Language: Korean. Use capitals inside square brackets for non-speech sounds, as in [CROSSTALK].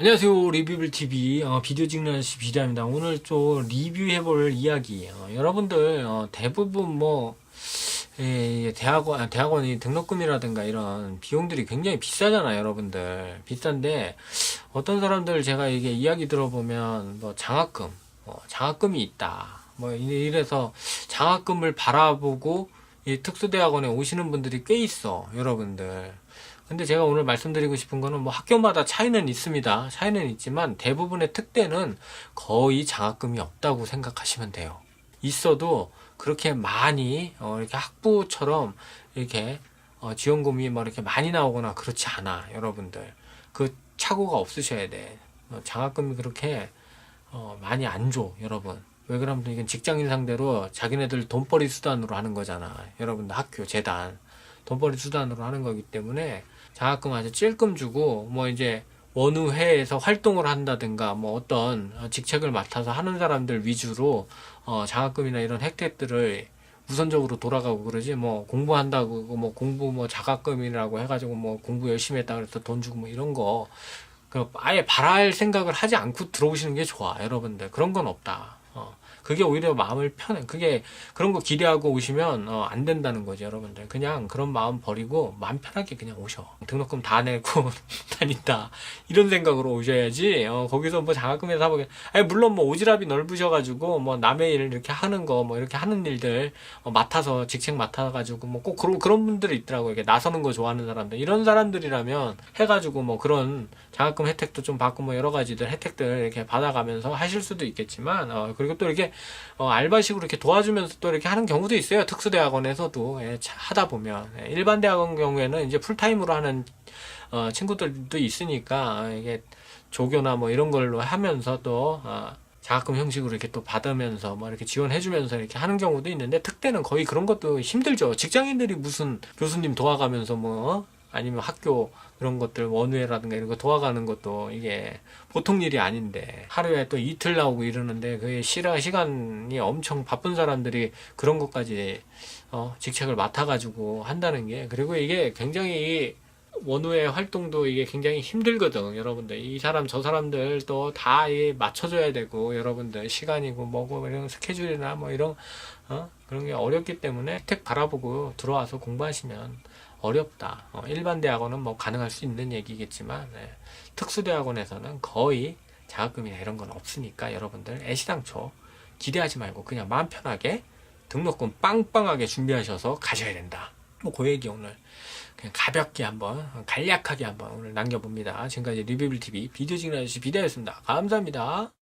안녕하세요 리뷰블 TV 어, 비디오 찍는 아저씨 비디오입니다. 오늘 좀 리뷰해볼 이야기 어, 여러분들 어, 대부분 뭐 예, 대학원 아, 대학원이 등록금이라든가 이런 비용들이 굉장히 비싸잖아요, 여러분들 비싼데 어떤 사람들 제가 이게 이야기 들어보면 뭐 장학금 어, 장학금이 있다 뭐 이래서 장학금을 바라보고 이 특수대학원에 오시는 분들이 꽤 있어, 여러분들. 근데 제가 오늘 말씀드리고 싶은 거는 뭐 학교마다 차이는 있습니다. 차이는 있지만 대부분의 특대는 거의 장학금이 없다고 생각하시면 돼요. 있어도 그렇게 많이 어, 이렇게 학부처럼 이렇게 어, 지원금이 뭐 이렇게 많이 나오거나 그렇지 않아, 여러분들. 그 착오가 없으셔야 돼. 어, 장학금이 그렇게 어, 많이 안 줘, 여러분. 왜 그러면 이건 직장인 상대로 자기네들 돈벌이 수단으로 하는 거잖아. 여러분들 학교, 재단. 돈벌이 수단으로 하는 거기 때문에 장학금 아주 찔끔 주고 뭐 이제 원우회에서 활동을 한다든가 뭐 어떤 직책을 맡아서 하는 사람들 위주로 어 장학금이나 이런 혜택들을 우선적으로 돌아가고 그러지 뭐 공부한다고 뭐 공부 뭐 자각금이라고 해가지고 뭐 공부 열심히 했다 그래서 돈 주고 뭐 이런 거 그 아예 바랄 생각을 하지 않고 들어오시는 게 좋아 여러분들. 그런 건 없다. 어 그게 오히려 마음을 편해. 그게 그런 거 기대하고 오시면 어, 안 된다는 거죠 여러분들. 그냥 그런 마음 버리고 마음 편하게 그냥 오셔. 등록금 다 내고 [LAUGHS] 다닌다. 이런 생각으로 오셔야지 어, 거기서 뭐 장학금에 사보게. 아니 물론 뭐 오지랖이 넓으셔가지고 뭐 남의 일 이렇게 하는 거 뭐 이렇게 하는 일들 어, 맡아서 직책 맡아가지고 뭐 꼭 그런 그런 분들이 있더라고요. 이게 나서는 거 좋아하는 사람들. 이런 사람들이라면 해가지고 뭐 그런 장학금 혜택도 좀 받고 뭐 여러 가지들 혜택들 이렇게 받아가면서 하실 수도 있겠지만 어, 그리고 또 이렇게 어, 알바식으로 이렇게 도와주면서 또 이렇게 하는 경우도 있어요. 특수대학원에서도 예, 차- 하다 보면 예, 일반 대학원 경우에는 이제 풀타임으로 하는 어, 친구들도 있으니까 어, 이게 조교나 뭐 이런 걸로 하면서 또 어, 장학금 형식으로 이렇게 또 받으면서 뭐 이렇게 지원해주면서 이렇게 하는 경우도 있는데 특대는 거의 그런 것도 힘들죠. 직장인들이 무슨 교수님 도와가면서 뭐 어? 아니면 학교 그런 것들 원우회라든가 이런 거 도와가는 것도 이게 보통 일이 아닌데 하루에 또 이틀 나오고 이러는데 그게 시라 시간이 엄청 바쁜 사람들이 그런 것까지 어 직책을 맡아가지고 한다는 게 그리고 이게 굉장히 이 원우회 활동도 이게 굉장히 힘들거든 여러분들. 이 사람 저 사람들 또다 맞춰줘야 되고 여러분들 시간이고 뭐고 이런 스케줄이나 뭐 이런 어 그런 게 어렵기 때문에 혜택 바라보고 들어와서 공부하시면 어렵다. 어, 일반 대학원은 뭐 가능할 수 있는 얘기겠지만 네. 특수 대학원에서는 거의 장학금이나 이런 건 없으니까 여러분들 애시당초 기대하지 말고 그냥 마음 편하게 등록금 빵빵하게 준비하셔서 가셔야 된다. 뭐그 얘기 오늘 그냥 가볍게 한번 간략하게 한번 오늘 남겨봅니다. 지금까지 리뷰빌 TV 비디오 아저씨 비디오였습니다. 감사합니다.